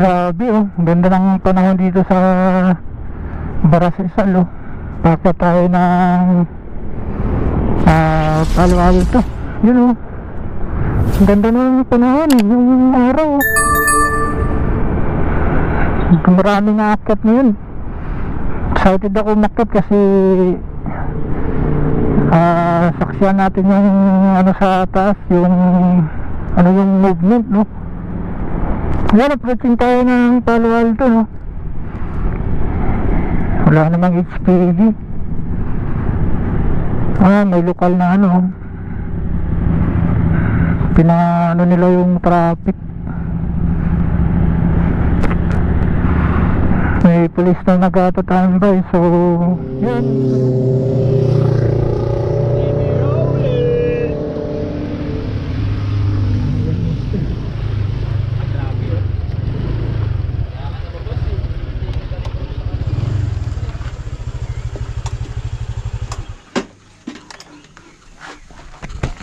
Grabe oh, ganda ng panahon dito sa Baras Rizal oh. Papa tayo ng ah Palo Alto. Yun oh. Ang ganda ng panahon eh, yung araw. oh. Maraming aakyat ngayon. Excited ako umakyat kasi ah saksiyan natin yung ano sa taas, yung ano yung movement no. Yan, approaching tayo ng Palo Alto, no? Wala namang HPG. Ah, may lokal na ano. Pinaano nila yung traffic. May police na nagatatambay, so... Yan.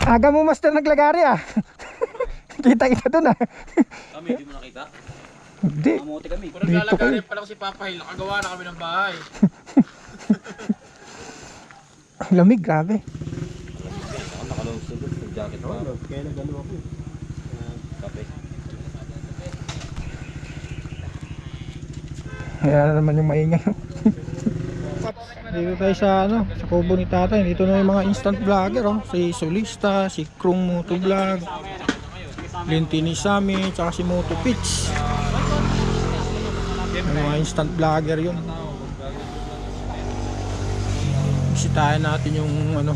Aga mo master naglagari ah. kita kita dun ah. Kami, di mo nakita? Hindi. Mamuti kami. Kung naglalagay pala ko si Papa Hil, nakagawa na kami ng bahay. Ang lamig, grabe. Ako nakalong sa doon, yung jacket pa. Kaya nagano ako. Kape. Kaya naman yung maingay. Dito tayo sa ano, sa kubo ni tatay. Dito na yung mga instant vlogger oh. Si Solista, si Krung Moto Vlog, Lintini Sami, tsaka si Moto Pitch. Yung mga instant vlogger yun. Bisitahin natin yung ano.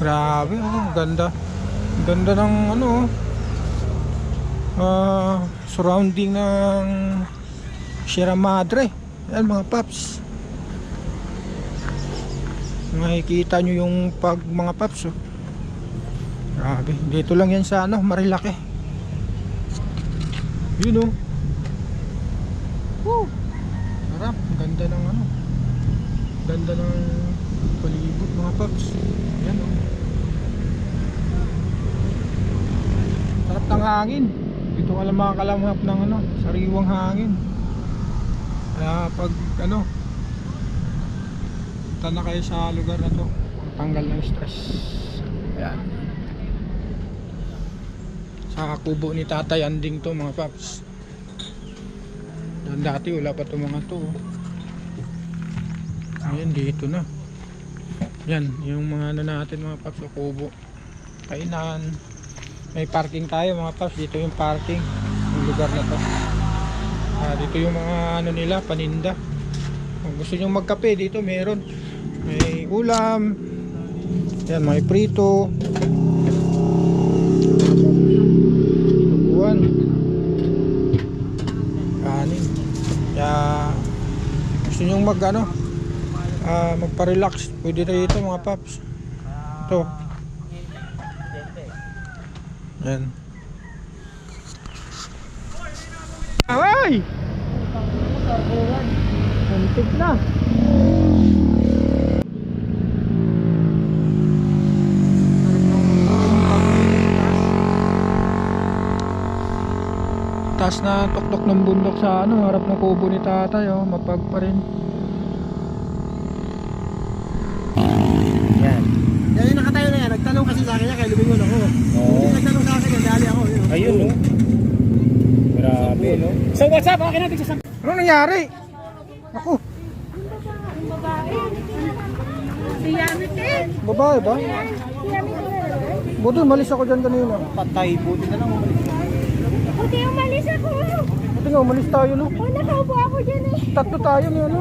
Grabe oh, ganda. Ganda ng ano oh. Ah, surrounding ng Sierra Madre. Yan mga paps. Makikita nyo yung pag mga paps oh. Grabe. Dito lang yan sa ano, Marilaki. Yun oh. Woo! Sarap. Ganda ng ano. Ganda ng palibot mga paps. Yan oh. Sarap ng hangin. Dito ka lang makakalamhap ng ano, sariwang hangin. Kaya pag ano, punta na kayo sa lugar na to, tanggal ng stress. Ayan. Sa kubo ni Tatay Anding to mga paps. Yan dati wala pa to mga to. Ayan dito na. Yan, yung mga ano natin mga paps sa kubo. Kainan. May parking tayo mga paps. Dito yung parking. Yung lugar na to. Ah, dito yung mga ano nila, paninda. Kung gusto nyo magkape, dito meron. May ulam. Yan, may prito. Tubuan. Kanin. Kaya gusto nyo mag ano, ah, magpa-relax. Pwede rito mga paps. Ito. Yan. Ay! Muntik na. Taas na tuktok ng bundok sa ano, harap ng kubo ni tatay, oh, mapag pa rin. Yan. Yan yung nakatayo na yan, nagtanong kasi sa akin yan, kaya lumingon ako. Oo. Hindi nagtanong sa akin yan, dali ako. Yun. Ayun, no? Grabe, no? So what's up? Okay natin sa Ano nangyari? Ako, Si Yamit eh. babae ba? Na. Buti, malis ako dyan kanina. Patay, buti na lang umalis. Buti umalis ako. Buti nga, umalis tayo, no? Oh, nakaupo ako dyan eh. Tatlo tayo ni ano.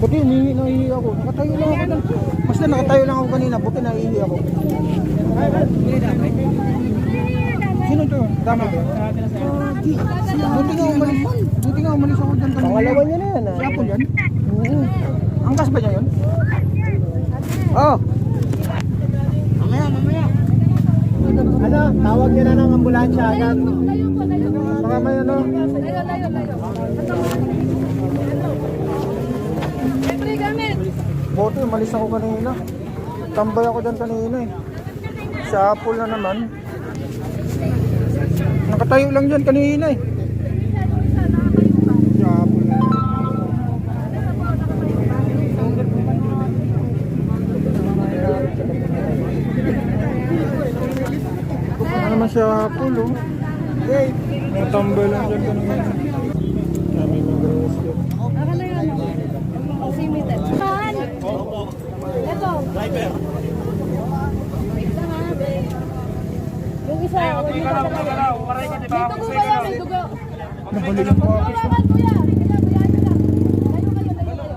Buti, nihi nahihi ako. Nakatayo lang ako dyan. Basta nakatayo lang ako kanina. Buti nahihi ako. Sino to? Dama ba? Buti nga umalis. Buti nga umalis ako dyan kanina. Pangalawa niya na yan ah. Siya po yan? Oo. Angkas ba niya yun? Oh. Mamaya, mamaya. Ano, tawag na ng ambulansya agad. Baka may ano. Layo, layo, layo. Buti, umalis ako kanina. Tambay ako dyan kanina eh. Sa Apple na naman. Nakatayo lang dyan kanina eh. Ano naman siya Apple oh. Nakatambay lang dyan kanina. Kami ng grocery. Saan? Ito. Driver. Yung isa, huwag mo pa May dugo ba yan? May dugo. Nabali yung mga Hawakan, kuya. Kuya, kuya, ano lang. Layo kayo, layo kayo.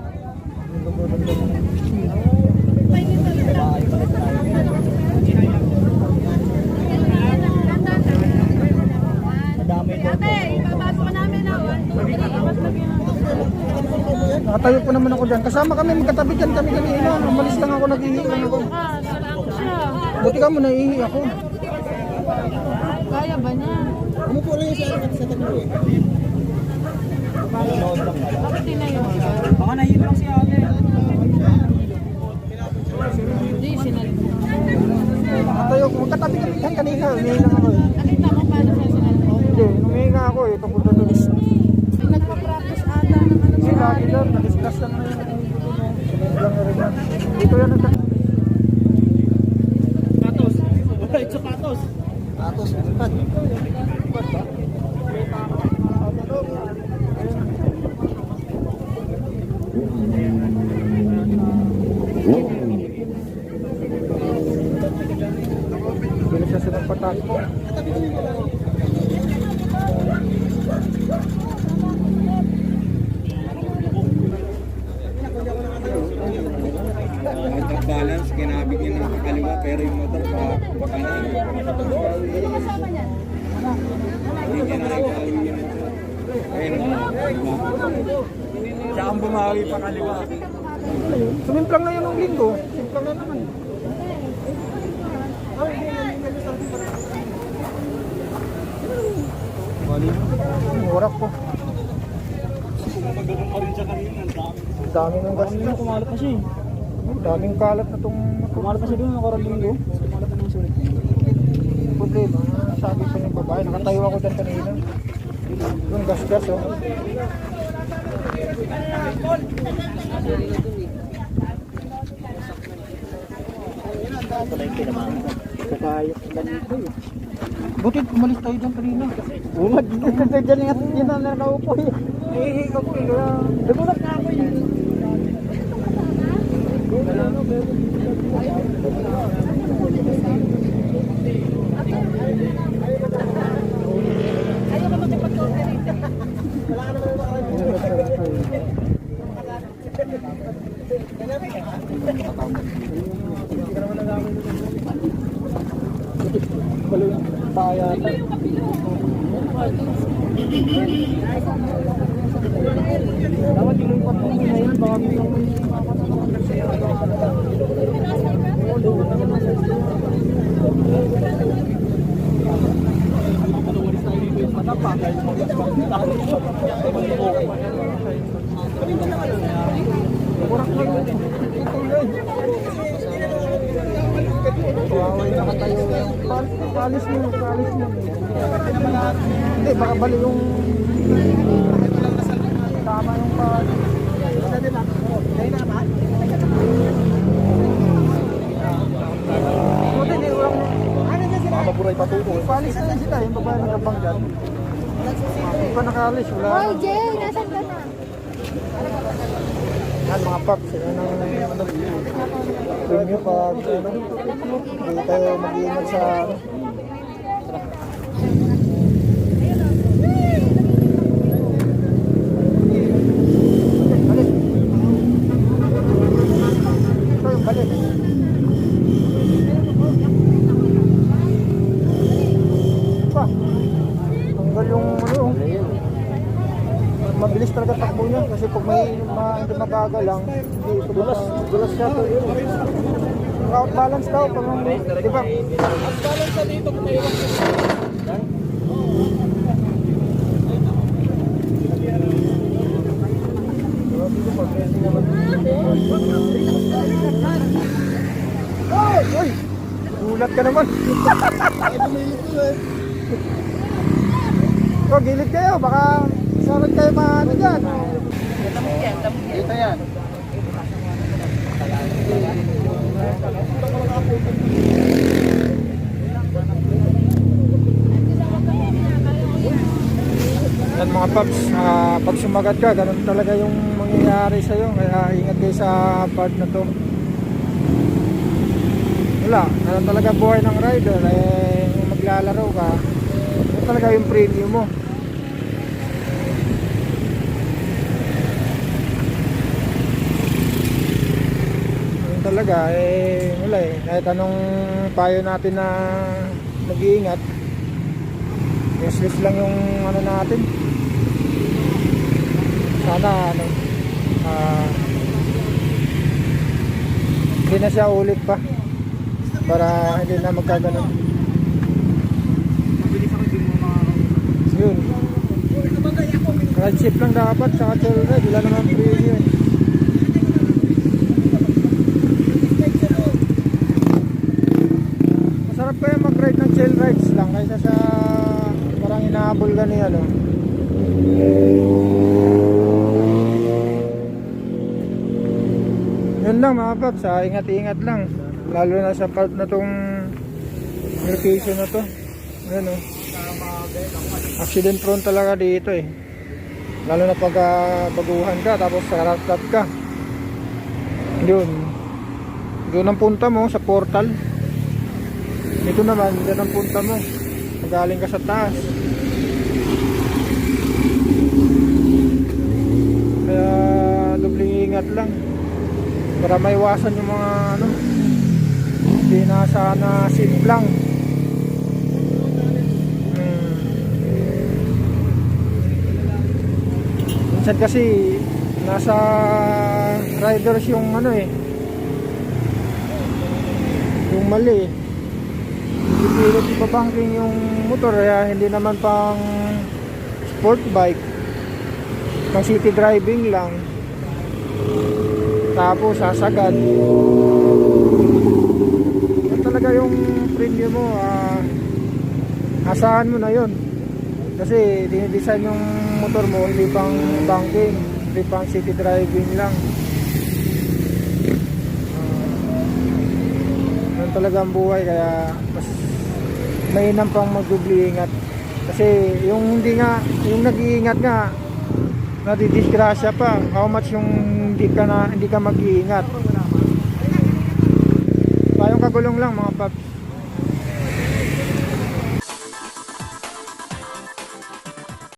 Ate, ipapasok ka namin na. One, two, three. Nakatayo po naman ako dyan. Kasama kami, magkatabi dyan kami kanina. Umalis lang ako, naghihi lang ako. Ah. Buti ka mo, naihi ako. Kaya ba niya? Umupo lang yung sa akin sa tabi eh. Bakit tinayo? Baka nahihilo lang si ate. Hindi, sinali. Nakatayo ko, magkatabi kami dyan kanina. Lang ako eh. Nakita mo paano siya sinali? Hindi, umihinga ako eh. Papunta doon. Nagpa-practice ata ng ano Kasi lagi lang, na-discuss lang na yun. Na yan. Dito yan ang But. Pero yung motor pa pakanan. Sino kasama niya? Hindi niya nakikali yun. Ayun. Siya ang bumawi pa kaliwa. Sumimplang na yun ng linggo. Simplang na naman. Murak po. Dami ng gas na. Kumalat na siya eh. Daming kalat na itong Kumalat na siya doon ng karang linggo. Kumalat na ng sulit. problema. Sabi sa yung babae, nakatayo ako dyan kanina. Yung gas-gas oh. Kakayok ganito eh. Buti umalis tayo dyan kanina. Oo nga, dyan dyan nga yun na nakaupo eh. Nahihi ako eh. Nagulat na ako eh. Dapat ilumpat mo na yun. Baka Kawawa Palis mo, palis mo. Hindi, baka bali yung... Tama yung palis. Buti, di walang... Maburay patuto. Palis na sila, yung babae nagabang dyan. Hindi pa nakalis, wala. Hoy, Jay, nasan ka na? Yan mga paps, sila nang ano, preview pag hindi tayo mag-iingat sa ano. Balik. Ito yung balik. Pa. Tanggal yung ano, mabilis talaga takbo niya kasi pag may ma, hindi mabagal lang, hindi ito dulas, dulas siya to yun. Out balance daw pag di ba? Ang balance sa dito kung may iwan Dito pag hindi naman Oy! Oy! Gulat ka naman. O, gilid kayo. Baka sarad kayo maano dyan. Dito yan. Yan mga paps, ah, pag sumagat ka, ganun talaga yung mangyayari sa'yo. Kaya ingat kayo sa part na to. Wala, ganun talaga buhay ng rider. Eh, maglalaro ka, yun talaga yung premium mo. Yun talaga, eh, wala eh. Kahit anong payo natin na mag-iingat, useless lang yung ano natin. Sana ano, ah, hindi na siya ulit pa para hindi na magkaganon. Yun. Ride ship lang dapat sa chill ride, wala naman premium. eh. Masarap kaya mag-ride ng chill rides lang kaysa sa parang inahabol ka ni ano. Yun lang mga paps ha, ingat-ingat lang. Lalo na sa part na tong location na to. Yun oh. Accident prone talaga dito eh. Lalo na pag ah, baguhan ka tapos sa cut ka. Yun. Doon ang punta mo sa portal. Dito naman, dyan ang punta mo. Magaling ka sa taas. Kaya dobling ingat lang. Para maiwasan yung mga ano. Hindi na sana safe lang. Hmm. Minsan kasi nasa riders yung ano eh. Yung mali eh ipabanking yung motor kaya hindi naman pang sport bike. Pang city driving lang. Tapos sasagad. Yan talaga yung premium mo ah, asahan mo na yon kasi dinidesign yung motor mo hindi pang banking hindi pang city driving lang. Ganun talaga ang buhay kaya mas mainam pang magdubli ingat. Kasi yung hindi nga, yung nag-iingat nga, nadidisgrasya pa. How much yung hindi ka na hindi ka mag-iingat. Tayong kagulong lang mga paps.